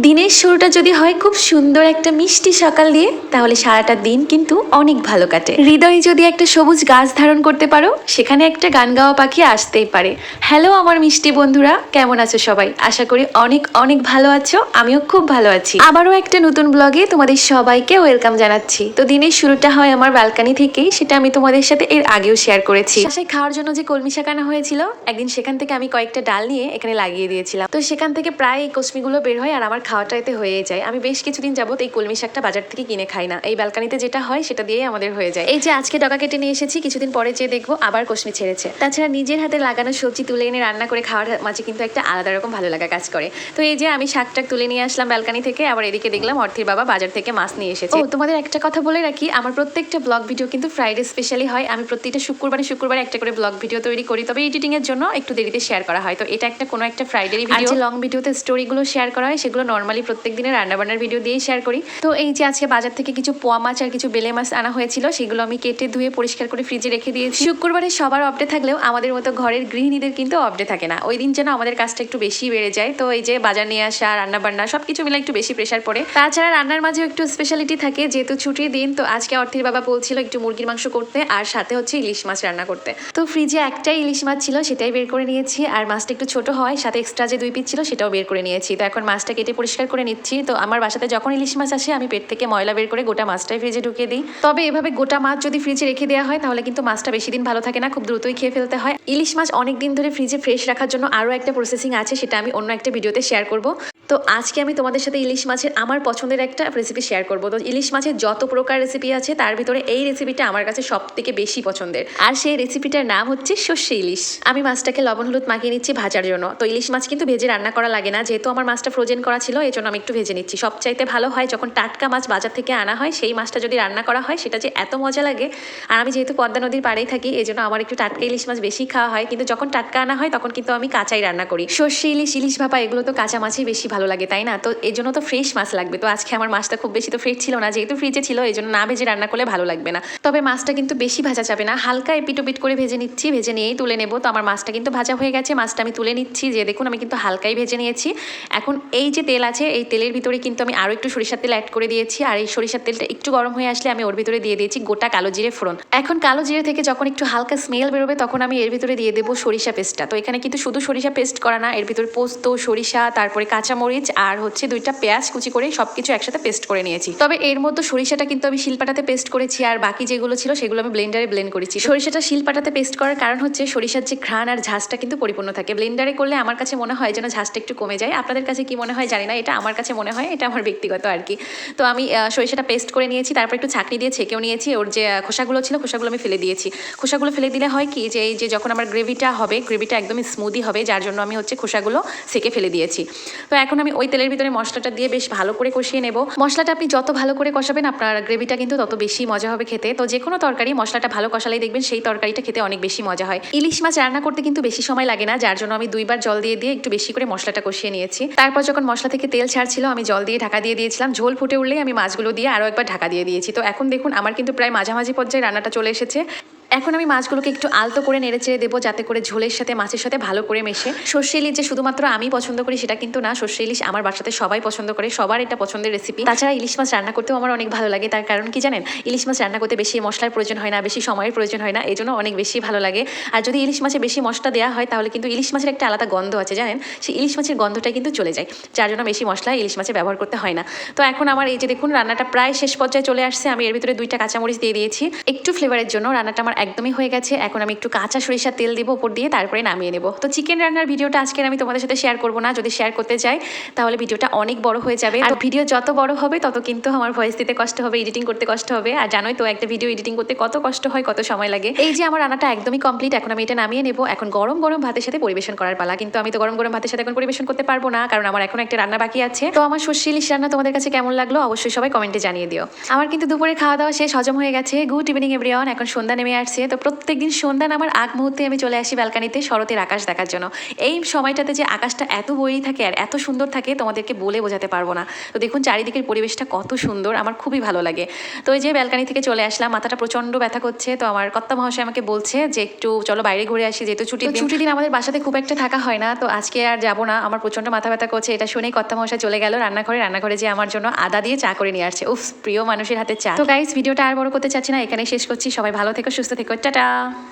দিনের শুরুটা যদি হয় খুব সুন্দর একটা মিষ্টি সকাল দিয়ে, তাহলে সারাটা দিন কিন্তু অনেক ভালো কাটে। হৃদয়ে যদি একটা সবুজ গাছ ধারণ করতে পারো, সেখানে একটা গান গাওয়া পাখি আসতেই পারে। হ্যালো আমার মিষ্টি বন্ধুরা, কেমন আছো সবাই? আশা করি অনেক অনেক ভালো আছো, আমিও খুব ভালো আছি। আবারও একটা নতুন ব্লগে তোমাদের সবাইকে ওয়েলকাম জানাচ্ছি। তো দিনের শুরুটা হয় আমার ব্যালকানি থেকেই, সেটা আমি তোমাদের সাথে এর আগেও শেয়ার করেছি। খাওয়ার জন্য যে কলমি শাক হয়েছিল, একদিন সেখান থেকে আমি কয়েকটা ডাল নিয়ে এখানে লাগিয়ে দিয়েছিলাম। তো সেখান থেকে প্রায় এই কসমিগুলো বের হয় আর আমার খাওয়াটা এতে হয়ে যায়। আমি বেশ কিছুদিন যাবত এই কলমি শাকটা বাজার থেকে কিনে খাই না। এই ব্যালকানিতে যেটা হয় সেটা দিয়েই আমাদের হয়ে যায়। এই যে আজকে ডগা কেটে নিয়ে এসেছি কিছুদিন পরে যে দেখব আবার কসমি ছেড়েছে। তাছাড়া নিজের হাতে লাগানো সবজি তুলে এনে রান্না করে খাওয়ার মাঝে কিন্তু একটা আলাদা রকম ভালো লাগা কাজ করে। তো এই যে আমি শাকটাক তুলে নিয়ে আসলাম ব্যালকানি থেকে আবার এদিকে দেখলাম অর্থির বাবা বাজার থেকে মাছ নিয়ে এসেছে। ও তোমাদের একটা কথা বলে রাখি আমার প্রত্যেকটা ব্লগ ভিডিও কিন্তু ফ্রাইডে স্পেশালি হয়। আমি প্রত্যেকটা শুক্রবারে শুক্রবারে একটা করে ব্লগ ভিডিও তৈরি করি তবে এডিটিং এর জন্য একটু দেরিতে শেয়ার করা হয়। তো এটা একটা কোনো একটা ফ্রাইডেরই ভিডিও লং ভিডিওতে স্টোরিগুলো শেয়ার করা হয় সেগুলো নর্মালি প্রত্যেক দিনের রান্নাবান্নার ভিডিও দিয়েই শেয়ার করি। তো এই যে আজকে বাজার থেকে কিছু পোয়া মাছ আর কিছু বেলে মাছ আনা হয়েছিল, সেগুলো আমি কেটে ধুয়ে পরিষ্কার করে ফ্রিজে রেখে দিয়েছি। শুক্রবারে সবার অফডে থাকলেও আমাদের মতো ঘরের গৃহিণীদের কিন্তু অফডে থাকে না। ওই দিন যেন আমাদের কাজটা একটু বেশি বেড়ে যায়। তো এই যে বাজার নিয়ে আসা, রান্নাবান্না সব কিছু মিলে একটু বেশি প্রেশার পড়ে। তাছাড়া রান্নার মাঝেও একটু স্পেশালিটি থাকে, যেহেতু ছুটির দিন, তো আজকে অর্থের বাবা বলছিল একটু মুরগির মাংস করতে আর সাথে হচ্ছে ইলিশ মাছ রান্না করতে। তো ফ্রিজে একটাই ইলিশ মাছ ছিল, সেটাই বের করে নিয়েছি। আর মাছটা একটু ছোট হয়, সাথে এক্সট্রা যে দুই পিস ছিল, সেটাও বের করে নিয়েছি। তো এখন মাছটা কেটে পরিষ্কার করে নিচ্ছি। তো আমার বাসাতে যখন ইলিশ মাছ আসে, আমি পেট থেকে ময়লা বের করে গোটা মাছটাই ফ্রিজে ঢুকিয়ে দিই। তবে এভাবে গোটা মাছ যদি ফ্রিজে রেখে দেওয়া হয়, তাহলে কিন্তু মাছটা বেশি দিন ভালো থাকে না, খুব দ্রুতই খেয়ে ফেলতে হয়। ইলিশ মাছ অনেক দিন ধরে ফ্রিজে ফ্রেশ রাখার জন্য আরও একটা প্রসেসিং আছে, সেটা আমি অন্য একটা ভিডিওতে শেয়ার করব। তো আজকে আমি তোমাদের সাথে ইলিশ মাছের আমার পছন্দের একটা রেসিপি শেয়ার করব। তো ইলিশ মাছের যত প্রকার রেসিপি আছে, তার ভিতরে এই রেসিপিটা আমার কাছে সব থেকে বেশি পছন্দের। আর সেই রেসিপিটার নাম হচ্ছে সর্ষে ইলিশ। আমি মাছটাকে লবণ হলুদ মাখিয়ে নিচ্ছি ভাজার জন্য। তো ইলিশ মাছ কিন্তু ভেজে রান্না করা লাগে না, যেহেতু আমার মাছটা ফ্রোজেন করা ছিল এই জন্য আমি একটু ভেজে নিচ্ছি। সবচাইতে ভালো হয় যখন টাটকা মাছ বাজার থেকে আনা হয়, সেই মাছটা যদি রান্না করা হয়, সেটা যে এত মজা লাগে। আর আমি যেহেতু পদ্মা নদীর পাড়েই থাকি এই জন্য আমার একটু টাটকা ইলিশ মাছ বেশি খাওয়া হয়। কিন্তু যখন টাটকা আনা হয়, তখন কিন্তু আমি কাঁচাই রান্না করি। সর্ষে ইলিশ ইলিশ ভাপা, এগুলো তো কাঁচা মাছই বেশি ভালো লাগে, তাই না? তো এই জন্য তো ফ্রেশ মাছ লাগবে। তো আজকে আমার মাছটা খুব বেশি তো ফ্রেশ ছিল না, যেহেতু ফ্রিজে ছিল, এই জন্য না ভেজে রান্না করলে ভালো লাগবে না। তবে মাছটা কিন্তু বেশি ভাজা যাবে না। হালকা এপিটোপিট করে ভেজে নিচ্ছি, ভেজে নিয়েই তুলে নেব। তো আমার মাছটা কিন্তু ভাজা হয়ে গেছে, মাছটা আমি তুলে নিচ্ছি। যে দেখুন, আমি কিন্তু হালকাই ভেজে নিয়েছি। এখন এই যে তেল আছে, এই তেলের ভিতরে কিন্তু আমি আরও একটু সরিষার তেল অ্যাড করে দিয়েছি। আর এই সরিষার তেলটা একটু গরম হয়ে আসলে আমি ওর ভিতরে দিয়ে দিয়েছি গোটা কালো জিরে ফোড়ন। এখন কালো জিরে থেকে যখন একটু হালকা স্মেল বেরোবে, তখন আমি এর ভিতরে দিয়ে দেবো সরিষা পেস্টটা তো এখানে কিন্তু শুধু সরিষা পেস্ট করা না, এর ভিতরে পোস্ত, সরিষা, তারপরে কাঁচামরিচ আর হচ্ছে দুইটা পেঁয়াজ কুচি করে সব কিছু একসাথে পেস্ট করে নিয়েছি। তবে এর মধ্যে সরিষাটা কিন্তু আমি শিলপাটাতে পেস্ট করেছি আর বাকি যেগুলো ছিল সেগুলো আমি ব্লেন্ডারে ব্লেন্ড করেছি। সরিষাটা শিলপাটাতে পেস্ট করার কারণ হচ্ছে সরিষার যে ঘ্রাণ আর ঝাঁসটা কিন্তু পরিপূর্ণ থাকে। ব্লেন্ডারে করলে আমার কাছে মনে হয় যেন ঝাঁসটা একটু কমে যায়। আপনাদের কাছে কি মনে হয় জানি না, এটা আমার কাছে মনে হয়, এটা আমার ব্যক্তিগত আর কি। তো আমি সরিষাটা পেস্ট করে নিয়েছি, তারপর একটু ছাঁকনি দিয়ে ছেঁকেও নিয়েছি। ওর যে খোসাগুলো ছিল খোসাগুলো আমি ফেলে দিয়েছি। খোসাগুলো ফেলে দিলে হয় কি যে, এই যে যখন আমার গ্রেভিটা হবে, গ্রেভিটা একদমই স্মুদি হবে, যার জন্য আমি হচ্ছে খোসাগুলো সেকে ফেলে দিয়েছি। তো এখন আমি ওই তেলের ভিতরে মশলাটা দিয়ে বেশ ভালো করে কষিয়ে নেব। মশলাটা আপনি যত ভালো করে কষাবেন, আপনার গ্রেভিটা কিন্তু তত বেশি মজা হবে খেতে। তো যে কোনো তরকারি মশলাটা ভালো কষালেই দেখবেন সেই তরকারিটা খেতে অনেক বেশি মজা হয়। ইলিশ মাছ রান্না করতে কিন্তু বেশি সময় লাগে না, যার জন্য আমি দুইবার জল দিয়ে দিয়ে একটু বেশি করে মশলাটা কষিয়ে নিয়েছি। তারপর যখন মশলা থেকে তেল ছাড়ছিল, আমি জল দিয়ে ঢাকা দিয়ে দিয়েছিলাম। ঝোল ফুটে উঠলেই আমি মাছগুলো দিয়ে আরও একবার ঢাকা দিয়ে দিয়েছি। তো এখন দেখুন, আমার কিন্তু প্রায় মাঝামাঝি পর্যায়ে রান্নাটা চলে এসেছে। এখন আমি মাছগুলোকে একটু আলতো করে নেড়ে চেড়ে দেবো, যাতে করে ঝোলের সাথে, মাছের সাথে ভালো করে মেশে। সর্ষে ইলিশ যে শুধুমাত্র আমি পছন্দ করি, সেটা কিন্তু না। সর্ষে ইলিশ আমার বাসাতে সবাই পছন্দ করে, সবার এটা পছন্দের রেসিপি তাছাড়া ইলিশ মাছ রান্না করতেও আমার অনেক ভালো লাগে। তার কারণ কি জানেন? ইলিশ মাছ রান্না করতে বেশি মশলার প্রয়োজন হয় না, বেশি সময়ের প্রয়োজন হয় না। এই জন্য অনেক বেশি ভালো লাগে। আর যদি ইলিশ মাছে বেশি মশলা দেওয়া হয়, তাহলে কিন্তু ইলিশ মাছের একটা আলাদা গন্ধ আছে, জানেন? সেই ইলিশ মাছের গন্ধটা কিন্তু চলে যায়। যার জন্য বেশি মশলা ইলিশ মাছে ব্যবহার করতে হয় না। তো এখন আমার এই যে দেখুন, রান্নাটা প্রায় শেষ পর্যায়ে চলে আসছে। আমি এর ভিতরে দুইটা কাঁচামরিচ দিয়ে দিয়েছি। একটু ফ্লেভারের জন্য রান্নাটা আমার একদমই হয়ে গেছে। এখন আমি একটু কাঁচা সরিষার তেল দেবো উপর দিয়ে তারপরে নামিয়ে নেব। তো চিকেন রান্নার ভিডিওটা আজকে আমি তোমাদের সাথে শেয়ার করব না, যদি শেয়ার করতে চাই তাহলে ভিডিওটা অনেক বড় হয়ে যাবে। আর ভিডিও যত বড় হবে, তত কিন্তু আমার ভয়েস দিতে কষ্ট হবে এডিটিং করতে কষ্ট হবে। আর জানোই তো, একটা ভিডিও এডিটিং করতে কত কষ্ট হয়, কত সময় লাগে। এই যে আমার রান্নাটা একদমই কমপ্লিট এখন আমি এটা নামিয়ে নেব। এখন গরম গরম ভাতের সাথে পরিবেশন করার পালা। কিন্তু আমি তো গরম গরম ভাতের সাথে এখন পরিবেশন করতে পারব না, কারণ আমার এখন একটা রান্না বাকি আছে। তো আমার সর্ষে রান্না তোমাদের কাছে কেমন লাগল, অবশ্যই সবাই কমেন্টে জানিয়ে দিও। আমার কিন্তু দুপুরে খাওয়া দাওয়া শেষ, হজম হয়ে গেছে। গুড ইভিনিং এভরিওয়ান এখন সন্ধ্যা নেমে আসছে। যাচ্ছে তো প্রত্যেকদিন সন্ধ্যা আমার আগ মুহূর্তে আমি চলে আসি ব্যালকানিতে শরতের আকাশ দেখার জন্য। এই সময়টাতে যে আকাশটা এত বই থাকে আর এত সুন্দর থাকে তোমাদেরকে বলে বোঝাতে পারব না। তো দেখুন চারিদিকের পরিবেশটা কত সুন্দর আমার খুবই ভালো লাগে। তো এই যে ব্যালকানি থেকে চলে আসলাম মাথাটা প্রচণ্ড ব্যথা করছে। তো আমার কর্তা মহাশয় আমাকে বলছে যে একটু চলো বাইরে ঘুরে আসি যেহেতু ছুটি ছুটি দিন। আমাদের বাসাতে খুব একটা থাকা হয় না। তো আজকে আর যাব না আমার প্রচণ্ড মাথা ব্যথা করছে এটা শুনেই কর্তা মহাশয় চলে গেল রান্নাঘরে। রান্নাঘরে যে আমার জন্য আদা দিয়ে চা করে নিয়ে আসছে। উফ প্রিয় মানুষের হাতে চা। তো গাইস ভিডিওটা আর বড় করতে চাচ্ছি না এখানে শেষ করছি। সবাই ভালো থেকো সুস্থ থেকো। 그리고 짜잔!